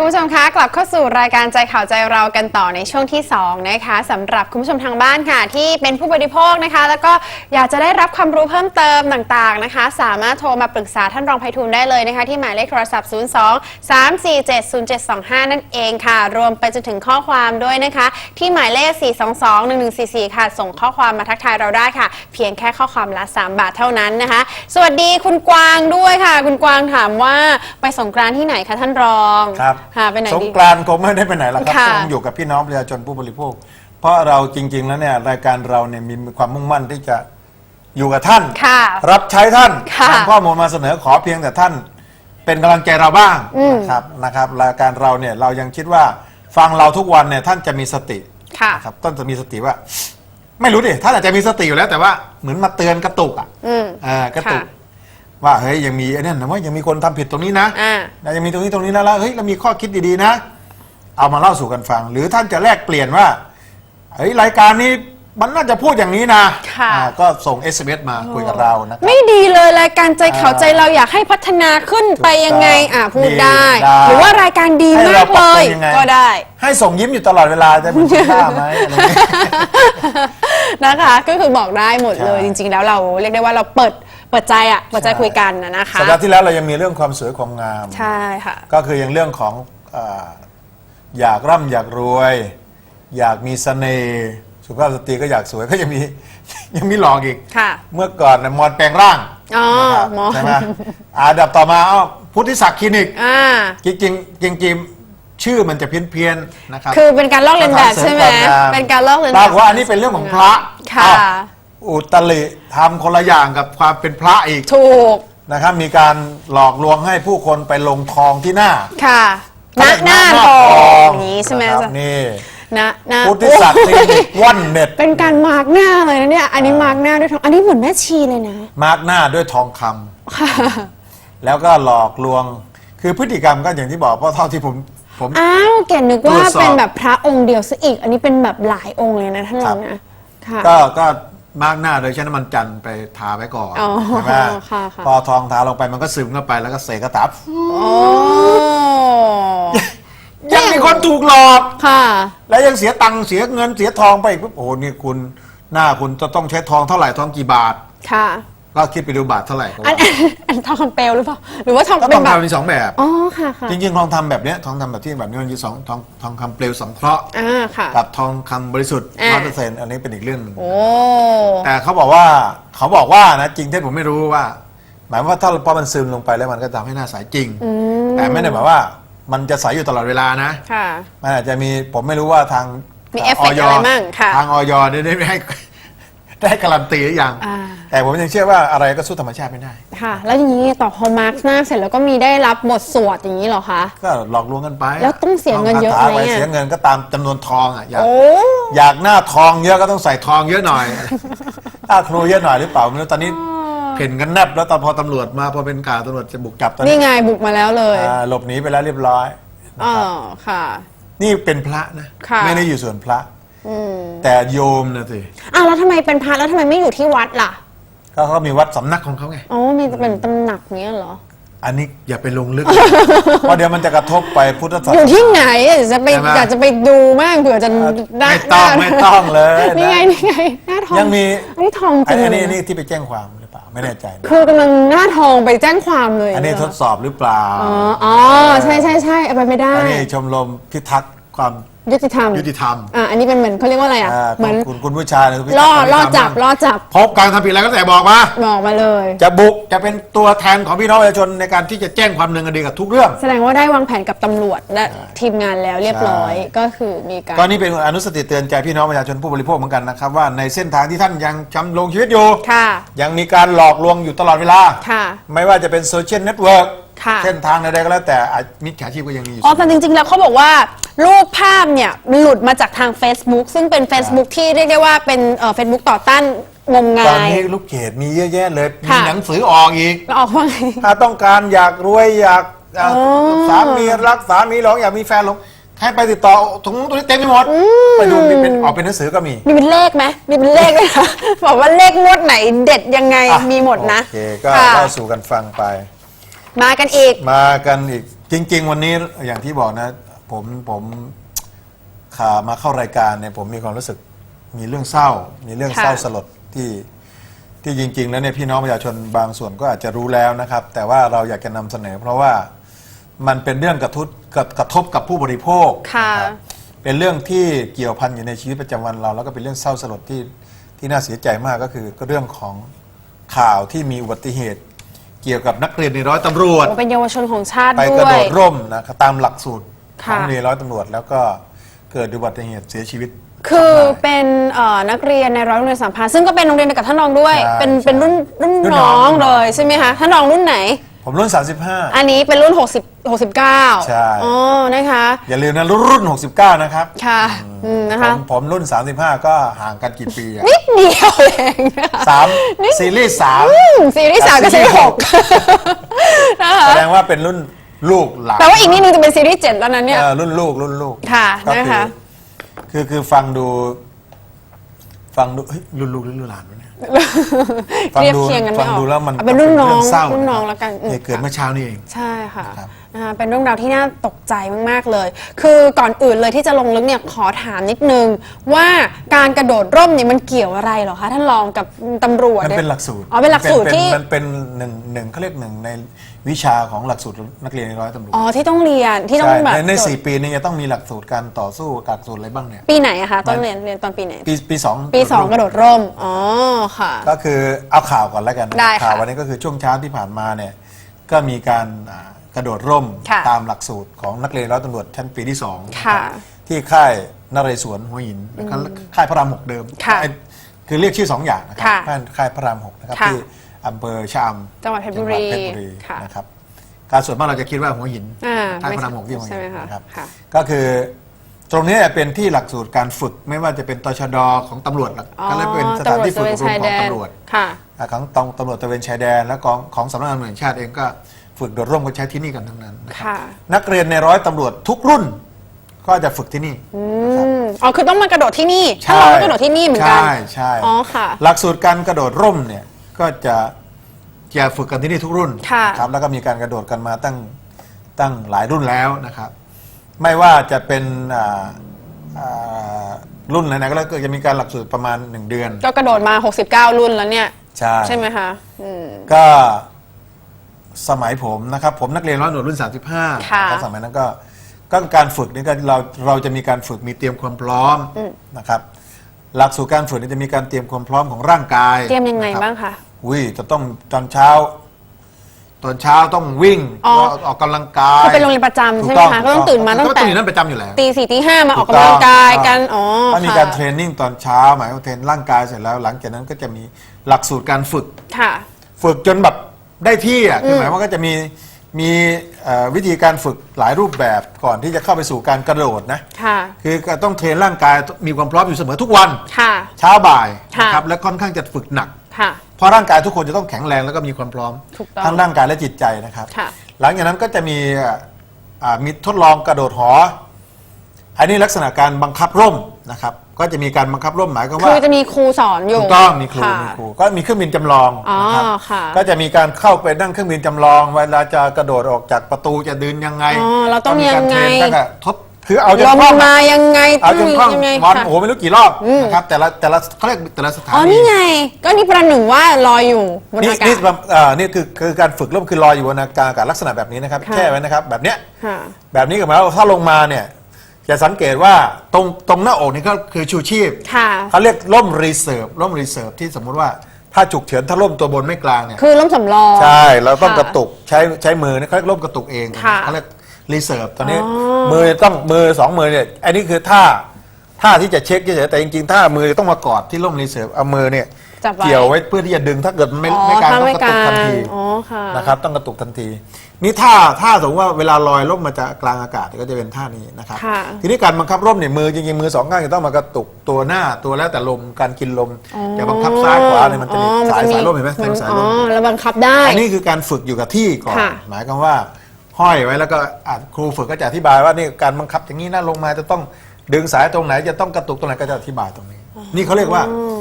คุณผู้ชมคะกลับเข้าสู่รายการใจข่าวใจเรากันต่อในช่วงที่2นะคะสำหรับคุณผู้ชมทางบ้านค่ะ ที่เป็นผู้บริโภคนะคะ แล้วก็อยากจะได้รับความรู้เพิ่มเติมต่างๆนะคะ สามารถโทรมาปรึกษาท่านรองไพฑูรย์ได้เลยนะคะ ที่หมายเลขโทรศัพท์ 02 347 0725 นั่นเองค่ะ รวมไปจนถึงข้อความด้วยนะคะ ที่หมายเลข 422 1144 ค่ะ ส่งข้อความมาทักทายเราได้ค่ะ เพียงแค่ข้อความละ 3 บาทเท่านั้นนะคะ สวัสดีคุณกวางด้วยค่ะ คุณกวางถามว่าไปสงกรานต์ที่ไหนคะท่านรองครับค่ะไปไหนสงดีกรานต์คงไม่ได้ไปไหนหรอกครับค่ะ คงอยู่กับพี่น้องประชาชนผู้บริโภค เพราะเราจริง ๆ แล้วเนี่ยรายการเราเนี่ยมีความมุ่งมั่นที่จะอยู่กับท่าน ค่ะ รับใช้ท่านค่ะนำข้อมูลมาเสนอขอเพียงแต่ท่าน เป็นกำลังใจเราบ้างนะครับนะครับรายการเราเนี่ยเรายังคิดว่าฟังเราทุกวันเนี่ยท่านจะมีสติค่ะ นะครับต้นจะมีสติว่า ไม่รู้ดิท่านอาจจะมีสติอยู่แล้ว แต่ว่าเหมือนมาเตือนกระตุกอะอืม เออกระตุกค่ะ ว่าเฮ้ยยังมีไอ้นั่นนะว่ายังมีคนทำผิดตรงนี้นะอ่า นะยังมีตรงนี้ตรงนี้นะแล้วเฮ้ยเรามีข้อคิดดีๆนะ เอามาเล่าสู่กันฟัง หรือท่านจะแลกเปลี่ยนว่าเฮ้ยรายการนี้มันน่าจะพูดอย่างนี้นะค่ะ อ่าก็ส่ง SMS มาคุยกับเรานะครับ ไม่ดีเลยรายการใจเขาใจเราอยากให้พัฒนาขึ้นไปยังไง อะพูดได้ ได้หรือว่ารายการดีให้มาเรากปรับเลปรุย งยังไง ก็ได้ ให้ส่งยิ้มอยู่ตลอดเวลาจะเป็นที่บ้าไหมอะไรอย่างเงี้ย นะคะก็คือบอกได้หมดเลยใช่จริง ๆ แล้วเราเรียกได้ว่าเราเปิด เปิดใจอะเปิดใจใช่คุยกันนะนะคะสัปดาห์ที่แล้วเรายังมีเรื่องความสวยความงาม ใช่ค่ะ ก็คือยังเรื่องของเอ่ออยากร่ำอยากรวย อยากมีเสน่ห์สุภาพสตรีก็อยากสวยก็ยังมี ยังมีหลอกอีก ค่ะ เมื่อก่อนน่ะมอนแปลงร่างอ๋อนะครับมอนใช่ไหมอาดับต่อมาเอ้าพุทธิศักดิ์คลินิกอ่า จริงๆจริงๆชื่อมันจะเพี้ยนๆนะครับคือเป็นการลอกเลียนแบบใช่ไหมสถานเสริความงเป็นการลอกเลียนปแบราบกฏว่าอันนี้เป็นเรื่องของพระค่ะเอ้า อุตริทำคนละอย่างกับความเป็นพระอีกถูกนะครับ มีการหลอกลวงให้ผู้คนไปลงทองที่หน้าค่ะหน้าหน้าทองอย่างนี้ใช่ไหมนะครับจ๊ะนี่นะนะพุทธิศักดิ์คลินิกว่อนเน็ตเป็นการมาร์กหน้าเลยนะเนี่ยอันนี้มาร์กหน้าด้วยทองอันนี้เหมือนแม่ชีเลยนะ มาร์กหน้าด้วยทองคำค่ะ แล้วก็หลอกลวง คือพฤติกรรมก็อย่างที่บอกเพราะเท่าที่ผมผม อ้าวแกนึกว่าตรวจสอบ เป็นแบบพระองค์เดียวซะอีก อันนี้เป็นแบบหลายองค์เลยนะท่านรองนะ ค่ะ ก็ก็ มาร์กหน้าโดยใช้น้ำมันจันทร์ไปทาไว้ก่อนอ๋อใช่ไหมค่ะค่ะ พอทองทาลงไปมันก็ซึมเข้าไปแล้วก็เสกกระตับโอ้ยังมีคนถูกหลอก ค่ะ แล้วยังเสียตังค์เสียเงินเสียทองไปอีกปุ๊บโอ้โหนี่คุณหน้าคุณจะต้องใช้ทองเท่าไหร่ทองกี่บาท ค่ะ ก็คิดไปดูบาทเท่าไหร่ก็อันว่าอันทองคำเปลวหรือเปล่าหรือว่าทองก็เป็ทอนงแบบคำมีสองแบบ อ๋อค่ะค่ะจริงๆทองคำแบบเนี้ยทองคำแบบที่แบบนี้มันมีสองทองทองคำเปลวสังเคราะห์อ่าค่ะ กับทองคำบริสุทธิ์อ่า ร้อยเปอร์เซ็นต์อันนี้เป็นอีกเรื่องหนึ่ง โอ้ แต่เขาบอกว่าเขาบอกว่านะจริงเท็จผมไม่รู้ว่า หมายว่าถ้าพอมันซึมลงไปแล้วมันก็ทำให้หน้าใสจริงแต่ไม่ได้หมายว่ามันจะใสอยู่ตลอดเวลานะ ค่ะ มันอาจจะมีผมไม่รู้ว่าทางมีเอฟเฟกต์อะไรมั่งค่ะ ทางออยได้ได้ให้ ได้การันตีหรือยัง อ่า แต่ผมยังเชื่อว่าอะไรก็สู้ธรรมชาติไม่ได้ ค่ะ แล้วอย่างนี้ต่อพอมาร์กหน้าเสร็จแล้วก็มีได้รับบทสวดอย่างนี้เหรอคะ ก็หลอกลวงกันไปแล้วต้องเสียเงินเยอะไหมท่งคาถาปอะ เสียเงินก็ตามจำนวนทองอะอยากโอ้ อยากหน้าทองเยอะก็ต้องใส่ทองเยอะหน่อย ถ้าครูเยอะหน่อยหรือเปล่าไม่รู้ตอนนี้เพ่นกันแนบแล้วตอนพอตำรวจมาพอเป็นข่าวตำรวจจะบุกจับตอนนี่นี้ไงบุกมาแล้วเลยอ่าหลบหนีไปแล้วเรียบร้อยนะอ๋อครับค่ะ นี่เป็นพระนะ ค่ะ ไม่ได้อยู่ส่วนพระอืม แต่โยมนะสิอ้าวแล้วทำไมเป็นพระแล้วทำไมไม่อยู่ที่วัดล่ะก็เขามีวัดสำนักของเขาไงอ๋อมีเป็นตำหนักเนี้ยเหรอ อันนี้อย่าไปลงลึก เพราะเดี๋ยวมันจะกระทบไปพุทธศาสอยู่นาที่ไหนอยากจะไปใช่ไหมอยากจะไปดูมากเผื่อจะได้ไม่ต้องหน้าไม่ต้องเลยนะนี่ไงนี่ไงหน้าทองยังมีอันนี้ทองจอัรินงอันนี้เลยอันนะนี้ที่ไปแจ้งความหรือเปล่าไม่แน่ใจนะคือกำลังหน้าทองไปแจ้งความเลย อันนี้เหรทดสอบหรือเปล่า อ๋ออ๋อใช่ใช่ใช่เอาไปไม่ได้ อันนี้ชมรมพิทักษ์ความ ยุติธรรมยุติธรรมอะอันนี้เป็นเหมือนเขาเรียกว่าอะไรอะอ่าเหมือนคุณคุณผู้ชายนะพิทักษ์ล่อความยุล่อติธรรมจับล่อจับพบการทำผิดอะไรก็แต่บอกมา บอกมาเลย จะบุกจะเป็นตัวแทนของพี่น้องประชาชนในการที่จะแจ้งความดำเนินคดีกับทุกเรื่อง แสดงว่าได้วางแผนกับตำรวจและทีมงานแล้วเรียบร้อยใช่ก็คือมีการ ก็นี่เป็นอนุสติเตือนใจพี่น้องประชาชนผู้บริโภคเหมือนกันนะครับว่าในเส้นทางที่ท่านยังจำลงชีวิตอยู่ ค่ะยังมีการหลอกลวงอยู่ตลอดเวลา ค่ะ ไม่ว่าจะเป็นโซเชียลเน็ตเวิร์ก ค่ะ เส้นทางใดๆก็แล้วแต่อาจมิจฉาชีพก็ยังมีอยู่ อ๋อแต่จริง ๆ แล้วเขาบอกว่ารูปภาพเนี่ยมันหลุดมาจากทาง Facebook ซึ่งเป็น Facebook ที่เรียกได้ว่าเป็นเอ่อ Facebook ต่อต้านงมงาตอนย นี้ลูกเกดมีเยอะแยะเลย มีค่ะ หนังสือออกอีก แล้วออกว่าไง ถ้าต้องการอยากรวยอยากอ่าอ๋อ สามีรักสามีหลงอยากมีแฟนหลงให้ไปติดต่อถุงตัวนี้เต็มไปหมดไปดูมีเป็นออกเป็นหนังสือก็มีมีเป็นเลขไหมมีเป็นเลขไหมคะ บอกว่าเลขงวดไหนเด็ดยังไงอะมีหมดนะโอเคก็ค่ะ เล่าสู่กันฟังไป มากันอีก มากันอีกจริง ๆ วันนี้อย่างที่บอกนะ ผมผมขามาเข้ารายการเนี่ยผมมีความรู้สึกมีเรื่องเศร้า มีเรื่องค่ะเศร้าสลดที่ที่จริง ๆ แล้วเนี่ยพี่น้องประชาชนบางส่วนก็อาจจะรู้แล้วนะครับ แต่ว่าเราอยากจะนำเสนอ เพราะว่ามันเป็นเรื่องกระทุกระกระทบกับผู้บริโภคค่ะนะครับเป็นเรื่องที่เกี่ยวพันอยู่ในชีวิตประจำวันเรา แล้วก็เป็นเรื่องเศร้าสลดที่ที่น่าเสียใจมากก็คือก็เรื่องของข่าวที่มีอุบัติเหตุ เกี่ยวกับนักเรียนในร้อยตำรวจโอ้เป็นเยาวชนของชาติไปด้กระวโดย ดร่มนะครับตามหลักสูตรขค่ะ องเรียนร้อยตำรวจ แล้วก็เกิดอุบัติเหตุเสียชีวิตคือสงราย เป็นเอ่อนักเรียนในร้อยโรงเรียนสามพันซึ่งก็เป็นโรงเรียนเดียวกับท่านรองด้วย ใช่เป็นใช่เป็นรุ่นรุ่นรุ่นน้น้อองง เลยใช่ไหมคะท่านรองรุ่นไหน ผมรุ่น 35 อันนี้เป็นรุ่น60 69ใช่ อ๋อ นะคะ อย่าลืมนะรุ่น 69 นะครับค่ะอืมนะคะผมผมรุ่น 35 ก็ห่างกันกี่ปีอะนิดเดียวเองนะคะสามซีรีส์สาม อืมซีรีส์สามกับซีรีส์หกนะคะแสดงว่าเป็นรุ่นลูกหลานแต่ว่าอีกนิดนึงจะเป็นซีรีส์เจ็ดแล้วนั้นเนี่ย เออรุ่นลูกรุ่นลูกค่ะก็นะคะ คือคือฟังดู ฟังดูเฮ้ยรุ่นลูกหรือรุ่นหลานวะเนี่ย ฟังเรียบดูเคียงกันไม่ฟังออกดูแล้วมันเอาเป็นรุ่นน้องเเศร้ารุ่นน้องะคบแล้วกันอืม เหตุเกิดเมื่อเช้านี่เอง ใช่ค่ะครับ นะคะเป็นเรื่องราวที่น่าตกใจมากๆเลย คือก่อนอื่นเลยที่จะลงลึกเนี่ยขอถามนิดนึง ว่าการกระโดดร่มเนี่ยมันเกี่ยวอะไรเหรอคะท่านรองกับตำรวจมันยเป็นหลักสูตรอ๋อเป็นหลักสูตรมันที่ มันเป็นหนึ่งหนึ่งเขาเรียกหนึ่งใน วิชาของหลักสูตรนักเรียนในร้อยตำรวจอ๋อที่ต้องเรียนที่ต้องใช่แบบในในโดดสี่ปีนี้จะต้องมีหลักสูตรการต่อสู้หลักสูตรอะไรบ้างเนี่ยปีไหนอะคะต้องเรียนเรียนตอนปีไหน ปีปีสองปีสองกระโดดร่มอ๋อค่ะ ก็คือเอาข่าวก่อนแล้วกันนะได้ค่ะข่าววันนี้ก็คือช่วงเช้าที่ผ่านมาเนี่ยก็มีการอ่ากระโดดร่มค่ะ ตามหลักสูตรของนักเรียนร้อยตำรวจชั้นปีที่สองนค่ะรับที่ค่ายนเรศวรหัวหินแล้วก็ค่ายพระรามหกเดิมค่ะไอ้คือเรียกชื่อสองอย่างนะครัค่ะค่ายค่ายพระรามหกนะครับค่ะ ที่ อำเภอชะอำจังหวัดเพชรบุรีจังหวัดเพชรบุรีค่ะ นะครับการส่วนมากเราจะคิดว่าหัวหินอ่าค่ายพระรามหกที่หัวหิใช่นไหมคะนะครับ ค่ะ ก็คือตรงนี้เป็นที่หลักสูตรการฝึกไม่ว่าจะเป็นตชดของตำรวจหลักอ๋อก็เลยเป็นสถานที่ฝึกอบรมของตำรวจตระเวนชายแดนตำรวจ ค่ะ อ่าของตองตำรวจตระเวนชายแดนและของของสำนักงานตำรวจแห่งชาติเองก็ฝึกโดดร่วมกันใช้ที่นี่กันทั้งนั้นนะครับค่ะ นักเรียนในร้อยตำรวจทุกรุ่น ก็จะฝึกที่นี่นะครับ อืมอ๋อ คือต้องมากระโดดที่นี่ท่านรองก็กระโดดที่นี่เหมือนกัน ใช่ใช่อ๋อค่ะ หลักสูตรการกระโดดร่มเนี่ย ก็จะจะฝึกกันที่นี่ทุกรุ่นค่ะนะครับแล้วก็มีการกระโดดกันมาตั้งตั้งหลายรุ่นแล้วนะครับ ไม่ว่าจะเป็นอ่าอ่ารุ่นไหนๆก็แล้วก็จะมีการหลักสูตรประมาณ 1 เดือน ก็กระโดดมา 69 รุ่นแล้วเนี่ย ใช่ ใช่ไหมคะอืม ก็สมัยผมนะครับ ผมนักเรียนร้อยหน่วยรุ่น 35ค่ะก็สมัยนั้นก็ก็การฝึกนี่ก็เราเราจะมีการฝึกมีเตรียมความพร้อมนะครับ หลักสูตรการฝึกนี่จะมีการเตรียมความพร้อมของร่างกายเตรียมยังไงนะคบ้างคะ อุ้ยจะต้องตอนเช้า ตอนเช้าต้องวิ่งอ๋อออกกำลังกายคือเป็นโรงเรียนประจำใช่ไหมคะถูก็ต้องตื่นมาตั้งแต่ก็อยู่นั่นประจำอยู่แล้ว ตีสี่ตีห้ามาออกกำลังกายกัน อ๋อถ้ามีค่ะการเทรนนิ่งตอนเช้า หมายว่าเทรนร่างกายเสร็จแล้ว หลังจากนั้นก็จะมีหลักสูตรการฝึก ค่ะ ฝึกจนแบบได้ที่อะคือหมายว่าก็จะมีมีเอ่อวิธีการฝึกหลายรูปแบบก่อนที่จะเข้าไปสู่การกระโดดนะ ค่ะ คือก็ต้องเทรนร่างกายมีความพร้อมอยู่เสมอทุกวัน ค่ะ เช้าบ่ายค่ะ นะครับและค่อนข้างจะฝึกหนัก ค่ะ เพราะร่างกายทุกคนจะต้องแข็งแรงแล้วก็มีความพร้อมถูกต้องทั้งร่างกายและจิตใจนะครับ ค่ะ หลังจากนั้นก็จะมีอ่ามีทดลองกระโดดหอ อันนี้ลักษณะการบังคับร่มนะครับ ก็จะมีการบังคับร่มหมายความคืว่า อจะมีครูสอนอยู่ถูกต้องมีครูะ มีครูก็มีเครื่องบินจำลองอ๋อนะครับค่ะก็จะมีการเข้าไปนั่งเครื่องบินจำลอง เวลาจะกระโดดออกจากประตูจะเดินยังไงอ๋อเราต้องมีการเทรนยังไงตั้งแต่ทด คือเอาจลนมคล่องมายังไงเอาจนคล่องยังไงวันค่ะ โอ้โหไม่รู้กี่รอบนะครับแต่ละแต่ละเขาเรียกแต่ละสถาอ๋อ นีนี่ไง ก็นี่ประหนึ่งว่าลอยอยู่บนนี่อากานี่ศแบบเอ่อนี่คือคือการฝึกร่มคือลอยอยู่บนอากาศลักษณะแบบนี้นะครับค่ะ แช่ไว้นะครับ แบบเนี้ย ค่ะ แบบนี้ก็หมายว่าถ้าลงมาเนี่ยจะสังเกตว่าตรงตรงหน้าอกนี่ก็คือชูชีพค่ะ เขาเรียกร่มรีเซิร์ฟร่มรีเซิร์ฟที่สมมุติว่าถ้าฉุกเฉินถ้าร่มตัวบนไม่กลางเนี่ยคือล้มสำรอง ใช่เราต้องค่กระตุกใช้ใช้มือเนี่ยเขาเรียกร่มกระตุกเองค่ะ เขาเรียก รีเซิร์ฟตอนนี้อ๋อมือต้องมือสองมือเนี่ยอันนี้คือท่าท่าที่จะเช็คเฉยๆแต่จริงๆท่ามือต้องมากอดที่ร่มรีเซิร์ฟเอามือเนี่ยจับไว้เกี่ยวไว้เพื่อที่จะดึงถ้าเกิดมันไม่อ๋อไม่กลางถ้าต้องไม่กระกตุลากทันงทีอ๋อค่ะ นะครับ ต้องกระตุกทันที นี่ถ้าถ้าสมมติว่าเวลาลอยร่มมาจากกลางอากาศก็จะเป็นท่านี้นะครับ ค่ะ ทีนี้การบังคับร่มเนี่ยมือจริงๆมือสองข้างจะต้องมากระตุกตัวหน้าตัวแล้วแต่ลมการกินลมจะบังคับซ้ายขวาเนี่ยมันจะมีอ๋อสายจะสายร่มเห็นไหมมันสายอ๋ร่อมแล้วบังคับได้ อันนี้คือการฝึกอยู่กับที่ก่อน ค่ะหมายความว่า ห้อยไว้แล้วก็อะครูฝึกก็จะอธิบายว่านี่การบังคับอย่างนี้นะลงมาจะต้องดึงสายตรงไหน จะต้องกระตุกตรงไหนก็จะอธิบายตรงนี้ นี่เขาเรียกว่าอืม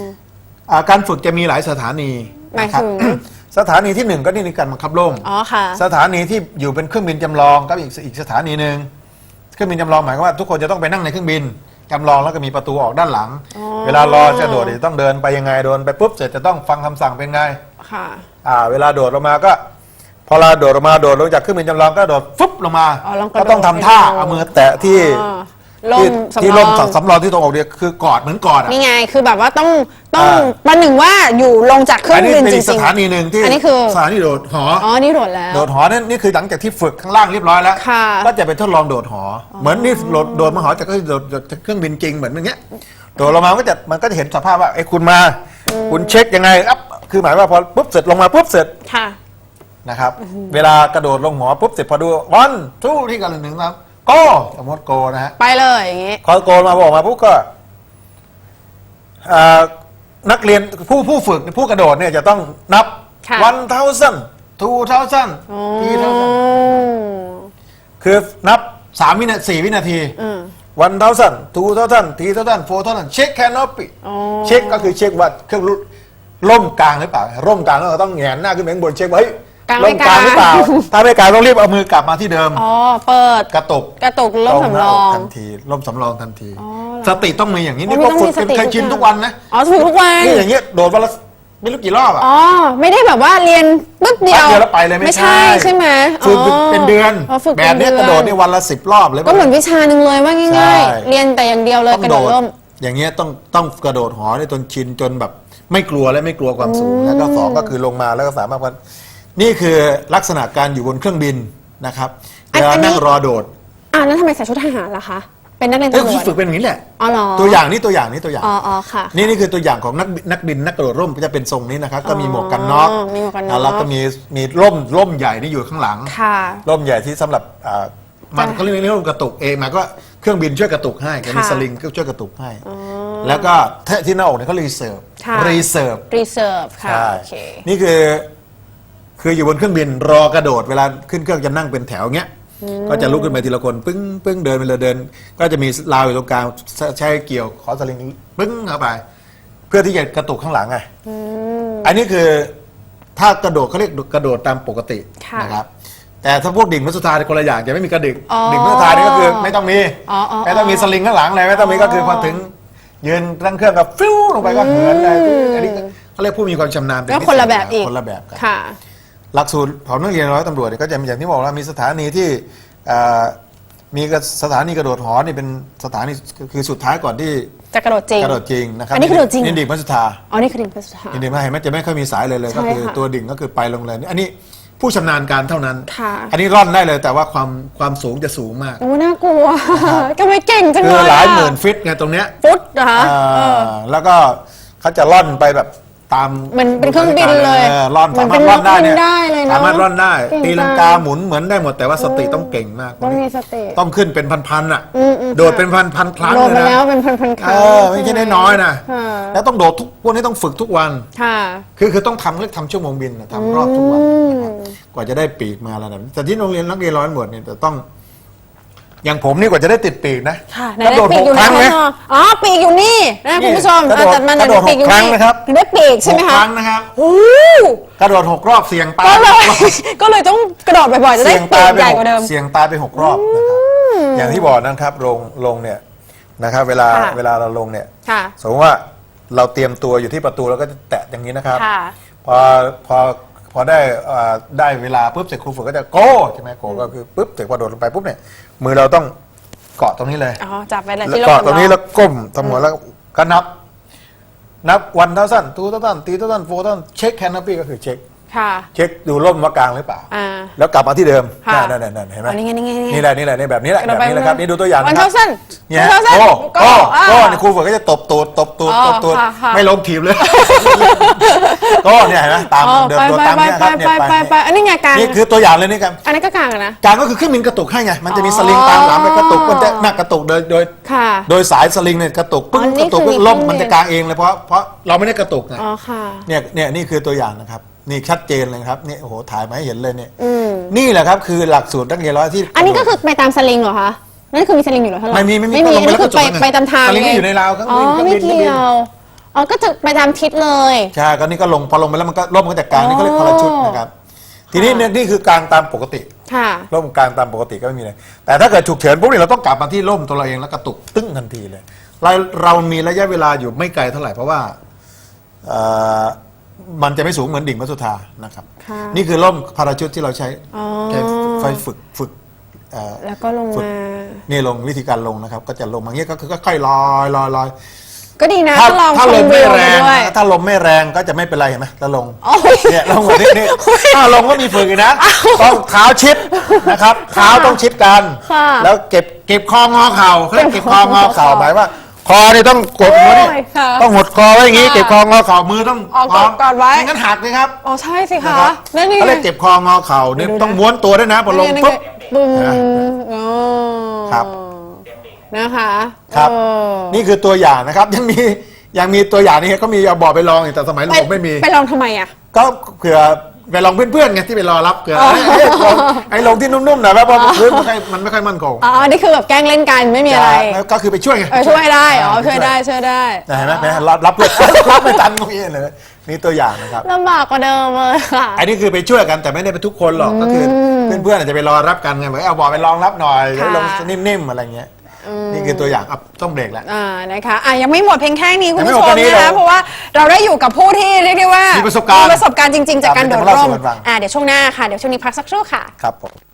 อ่าการฝึกจะมีหลายสถานีหมายนะครับ ถึง สถานีที่หนึ่งก็นี่ในการบังคับลง อ๋อค่ะ สถานีที่อยู่เป็นเครื่องบินจำลองก็อีกอีกสถานีหนึ่งเครื่องบินจำลองหมายความว่าทุกคนจะต้องไปนั่งในเครื่องบินจำลองแล้วก็มีประตูออกด้านหลังอ๋อเวลารอจะโดดเนี่ยจะต้องเดินไปยังไงโดนไปปุ๊บเสร็จจะต้องฟังคำสั่งเป็นไงค่ะ อ่าเวลาโดดลงมาก็ พอเราโดดลงมาโดดลงจากเครื่องบินจำลองก็โดดฟึบลงมาอ๋อลองกระโดดก็ต้องทำท่าไปดูเอามือแตะที่อ๋อล่ที่มสำที่รล่อมงสำรองที่ตรงอกเนี่ยคือกอดเหมือนกอดอะนี่ไงคือแบบว่าต้องต้องอ่า ประหนึ่งว่าอยู่ลงจากเครื่ออังนนี้บินเป็นจอีกสริงถานีหนึ่งที่อันนี้คือสถานีโดดหอๆอ๋อนี่โดดแล้ว โดดหอนั่นนี่คือหลังจากที่ฝึกข้างล่างเรียบร้อยแล้ว ค่ะ ก็จะไปทดลองโดดหอเหมือนนี่โดดโดดมาหอจากก็โดดโดดจากเครื่องบินจริงเหมือนอย่างเงี้ยโดดลงมาก็จะมันก็จะเห็นสภาพว่าไอ้ยคุณมา คุณเช็คยังไงอัพคือหมายว่าพอปุ๊บเสร็จลงมาปุ๊บเสร็จ ค่ะ นะครับ เวลากระโดดลงหอปุ๊บเสร็จพอดูวันทูที่กันหนึ่งนะโก้สมมติโกนะฮะไปเลยอย่างงี้ พอโกมาบอกมาปุ๊บก็อ่านักเรียนผู้ผู้ฝึกผู้กระโดดเนี่ยจะต้องนับค่ะ วันเท่าสั้นทูเท่าสั้นอ๋อทีเท่าสั้นคือนับสามวินาทีวินาที อืม วันเท่าสั้นทูเท่าสั้นทีเท่าสั้นโฟเท่าสั้นเช็คแคนอปีอ๋อ เช็คก็คือเช็คว่าเครื่องร่มกลางหรือเปล่าร่มกลางแล้วเราต้องแหงนหน้าขึ้นไปข้างบนเช็คว่าเฮ้ย กลางไม่ร่มกลางหรือเปล่ากลางถ้าไม่กลางต้องรีบเอามือกลับมาที่เดิม อ๋อ เปิดกระตุกกระตุกล่มตหสำรน้าอกงทันทีร่มสำรอง ทันทีอ๋อเหรอสติต้องมีอย่างนี้อ๋อนี่ก็ต้องฝึมีกเป็นสติเคยชินทุทุกกวัวันนนะอ๋อถูกทุกวัน นี่อย่างเงี้ยโดดวันละไม่รู้กี่รอบอะ อ๋อ ไม่ได้แบบว่าเรียนปึ๊บเดียวแป๊บเดียวแล้วไปเลยไม่ไม่ใช่ใช่ใช่ไหมฝึกอ๋อเป็นเดือนอ๋อฝึกแบบเนี้ยเป็กระโดดนี่วันละสิบรอบเลย ก็เหมือนวิชาหนึ่งเลยว่าใช่ ง่ายๆ เรียนแต่อย่างเดียวเลยต้องกระโดโดดดร่ม อย่างเงี้ยต้องต้องกระโดดหอได้จนชินจนแบบ ไม่กลัวและไม่กลัวความสูงแล้วก็สองก็คือลงมาแล้วก็สามารถว่า นี่คือลักษณะการอยู่บนเครื่องบินนะครับอัเวนลาอันนี้ นั่งรอโดดอ่าแล้วทำไมใส่ชุดทหารล่ะคะ เป็นนักเรียนเอ้ยตำรคือวจฝึกเป็นอย่างนี้แหละ อ๋อเหรอตัวอย่างนี่ตัวอย่างนี่ตัวอย่าง อ๋ออ๋อค่ะ นี่นี่คือตัวอย่างของนักบินนักบินนักกระโดดร่มก็จะเป็นทรงนี้นะครับ ก็มีหมวกกันน็อกอ๋อมีหมวกกันน็อก แล้วก็มีมีร่มร่มใหญ่นี่อยู่ข้างหลัง ค่ะ ร่มใหญ่ที่สำหรับอ่ามันจ้ะเขาเรียกร่มกระตุกเองหมายก็เครื่องบินช่วยกระตุกให้ก็มีค่ะ สลิงก็ช่วยกระตุกให้ แล้วก็ที่หน้าอกเนี่ยเขารีเซิร์ฟค่ะ รีเซิร์ฟ reserve ค่ะ ใช่โอเค นี่คือ คืออยู่บนเครื่องบินรอกระโดดเวลาขึ้นเครื่องจะนั่งเป็นแถวเงี้ยก็จะลุกขึ้นไปทีละคน ปึ้งปึ้งเดินไปเลยเดิน ก็จะมีราวอยู่ตรงกลางใช้ใช้เกี่ยวขอสลิงปึ้งเข้าไป เพื่อที่จะกระตุกข้างหลังไงอันนี้คือถ้ากระโดดเขาเรียกกระโดดตามปกติค่ะนะครับแต่ถ้าพวกดิ่งมัสตาร์คนละอย่างจะไม่มีกระดิ่งอ๋อดิ่งมัสตาร์นี่ก็คือไม่ต้องมีอ๋ออ๋อไม่ต้องมีสลิงข้างหลังเลยไม่ต้องมีก็คือพอถึงยืนตั้งเครื่องกับฟิวลงไปก็เหินเลยอันนี้เขาเรียกผู้มีความชำนาญเป็แล้วคนละแบบอีกคนละแบบกันค่ะ หลักสูตรของนักเรียนร้อยตำรวจเนี่ยก็จะมีอย่างที่บอกว่ามีสถานีที่เอ่อมีกระสถานีกระโดดหอนี่เป็นสถานีคือสุดท้ายก่อนที่จะกระโดดจริง กระโดดจริงนะครับอันนี้กระโดดจริงเหรอนี่ดิ่งมัสตาอ๋อนี่คือดิ่งพระสุธานี่ดิ่งมาเห็นไหมจะไม่ค่อยมีสายเลยเลยใช่ก็คือค่ะตัวดิ่งก็คือไปลงเลยอันนี้ผู้ชำนาญการเท่านั้น ค่ะ อันนี้ร่อนได้เลยแต่ว่าความความสูงจะสูงมาก โอ้น่ากลัวก็ไม่เก่งจังคืเลอยหลายอะหมื่นฟิตไงตรงเนี้ย ฟุตเหรอคะอ่าเออแล้วก็เขาจะร่อนไปแบบ ตามเหมือนเป็นเครื่องบินเลยออร่อนเหมือสานมารถร่อนได้เนี่ยเป็นนกบินได้เลยเนอะสามารถร่อนได้เก่งตีลังจังกาหมุนเหมือนได้หมดแต่ว่าสติต้องเก่งมากต้องมีสติต้องขึ้นเป็นพันๆอะอืมอืมโดดเป็นพันพันๆครั้งโดดเลยไปนะแล้วเป็นพันๆครั้เองอไม่ใช่น้อยๆนะค่ะแล้วต้องโดดทุกพวกนี้ต้องฝึกทุกวันค่ะคือคือต้องทำเรียกทำชั่วโมงบินน่ะทำรอบทุกวันนะครับกว่าจะได้ปีกมาระดับนี้แต่ที่โรงเรียนนักเรียนร้อยหมวดเนี่ยจะต้อง อย่างผมนี่กว่าจะได้ติดปีกนะค่ะไหนกระได้โดดปีหกกอยู่ครั้งไหนนะอ๋อปีกอยู่นี่นะนี่คุณผู้ชมกระโดดอะจัดมากระโดดปีกอยู่หกครั้งนี่นะครับถึงได้ปีกใช่ไหมหกคะครั้งนะครับโอ้กระโดดหกรอบเสี่ยงตายก็เลยหกรอบก็เลยต้องกระโดดบ่อยๆจะได้เสี่ยงปีตายกไปใหญ่หกกว่าเดิม เสี่ยงตายไปหกรอบนะครับอย่างที่บอกนะครับลงลงเนี่ยนะครับ เวลาค่ะ เวลาเราลงเนี่ย ค่ะ สมมติว่าเราเตรียมตัวอยู่ที่ประตูแล้วก็จะแตะอย่างนี้นะครับ ค่ะพอพอ พอได้เอ่อได้เวลาปุ๊บเสร็จครูฝึกก็จะโก้ใช่ไหมโก้ก็คือปุ๊บเสร็จพอโดดลงไปปุ๊บเนี่ยมือเราต้องเกาะตรงนี้เลยอ๋อจับไปเลยแล้วที่เราเกาะตรงนี้จำลแล้วก้มทำหัวแล้วก็นับ นับวันเท่าสั้นตูเท่าสั้นตีเท่าสั้นโฟเท่าสั้นเช็คแคนนาปี้ก็คือเช็ค ค่ะ เช็คดูร่มว่ากลางหรือเปล่า อ่าแล้วกลับมาที่เดิมค่ะ นั่นนั่นนั่นเห็นไหมอ๋อนี่ไงนี่ไงนี่ไงนี่แหละนี่แหละนี่แบบนี้แหละกระโดแบดบไปนี้แหละครับนี่ดูตัวอย่างวันนะครัเท่าสั้นเนี่ยวันเท่าสั้นโก้ก็โก้อ่าโก้นี่ครูฝึกก็จะตบตูดตบตูดอ๋อตบตูดค่ะค่ะ ไม่ล้มทีมเลยโก้เนี่ยเห็นไหมตามอ๋อเดินไปตัวไปตามไปเนี่ยไปครับเนี่ยไปไปไปอันนี้ไงกลางนี่คือตัวอย่างเลยนี่ครับ อันนี้ก็กลางอะนะกลางก็คือเครื่องบินกระตุกให้ไง มันจะมีอ๋อสลิงตามหลังไปกระตุกมันจะนักกระตุกโดยโดย ค่ะ โดยสายสลิงเนี่ยกระตุกปึ้งอ๋อนี่กระตุกคือปุ๊บมีล่มเครื่องมันจะบินกางเองเลยเพราะเพราะเราไม่ได้กระตุกไงอ๋อค่ะ เนี่ยเนี่ยนี่คือตัวอย่างนะครับ นี่ชัดเจนเลยครับนี่โอ้โหถ่ายมาให้เห็นเลยเนี่ยอืมนี่แหละครับคือหลักสูตรนักเรียนร้อยที่อันนี้ก็คือไปตามสลิงเหรอคะนั่นคือมีสลิงอยู่เหรอคะไม่มีไม่มีไม่มีก็ลอังนไปนี้แล้วคือก็จบไปแล้วไงไปตามทางสลิงไงอยู่ในราวเครื่องอ๋อบินเครื่องบินไม่เกี่ยวอ๋อก็จะไปตามทิศเลยใช่ก็นี่ก็ลงพอลงไปแล้วมันก็ร่มมันก็จะกลางนี่เขาเรียกพาราชุดนะครับทีนี้เนี่ยนี่คือกลางตามปกติค่ะร่มกลางตามปกติก็ไม่มีเลยแต่ถ้าเกิดฉุกเฉินปุ๊บเนี่ยเราต้องกลับมาที่ร่มตัวเราเองแล้วกระตุกตึ้งทันทีเลยเราเรามีระยะเวลาอยู่ไม่ไกลเท่าไหร่เพราะว่าเอ่อ มันจะไม่สูงเหมือนดิ่งพระสุธานะครับ ค่ะนี่คือร่มพาราชุดที่เราใช้อ๋อใช้ไฟฝึกฝึกเอ่อ แล้วก็ลงฝึก มา นี่ลงวิธีการลงนะครับ ก็จะลงมาอย่างเงี้ยก็คือค่อยๆลอยลอยลอยก็ดีนะถ้าถ้าลองถ้าชลมมวิไม่วแรไปงด้วย ถ้าลมไม่แรงก็จะไม่เป็นไรเห็นไหมถ้าลงโอ้ยเนี่ยลงแบบนี้นี่ถ้าลงก็มีฝึกอีกนะต้องเท้าชิดนะครับเท้าต้องชิดกัน ค่ะแล้วเก็บเก็บคองอเข่าเขาเรียกเก็บคองอเข่าหมายว่า คอนี่ต้องกดมือนี่โอ้ยค่ะต้องหดคอไว้อย่างงี้ค่ะเก็บคองอเข่ามือต้องเอากดกดไว้ไม่งั้นหักเลยครับอ๋อใช่สินะคะครับนั่นนี่เขาเรียกเก็บคองอเข่าเนี่ยดูนะต้องม้วนตัวด้วยนะพอลงนั่นไปุ๊บ บึ้มนะอ๋อครับ นะคะครับ เออนี่คือตัวอย่างนะครับ ยังมียังมีตัวอย่างนี่ก็มีเอาบอกไปลองอีกแต่สมัยเราไม่มี ไปลองทำไมอะ ก็เผื่อ ไปลองเพื่อนๆไงที่ไปรอรับเผื่ออ๋อเอ้ยเอ้ยลองไอ้ลงที่นุ่มๆหน่อยเพราะว่าพื้นมันไม่ค่อยมันไม่ค่อยมั่นคงอ๋อ นี่คือแบบแกล้งเล่นกันไม่มีอะไรแล้วก็คือไปช่วยไงเออช่วยได้ อ๋อาช่วยได้ ช่วยได้แต่เห็นไหมแม่รับรับเพื่อนรับไม่ทันเมื่อกี้เลย นี่ตัวอย่างนะครับลำบากกว่าเดิมเลยค่ะอันนี้คือไปช่วยกันแต่ไม่ได้ไปทุกคนหรอกก็คือเพื่อนๆอาจจะไปรอรับกันไงเหมือนเอาบอกไปรองรับหน่อยค่ะแล้วลงนิ่มๆอะไรเงี้ย นี่คือตัวอย่างอะต้องเบรกแล้ว อ่านะคะอะยังไม่หมดเพียงแค่นี้คุณยังไม่ผู้หชมดมแค่นี้นะคะเราเพราะว่าเราได้อยู่กับผู้ที่เรียกได้ว่ามีประสบการณ์มีประสบการณ์จริงๆ จากการคโดรับดเดี๋ยวร่ผมเล่ามสู่กันฟัง อ่าเดี๋ยวช่วงหน้าค่ะ เดี๋ยวช่วงนี้พักสักครู่ค่ะ ครับผม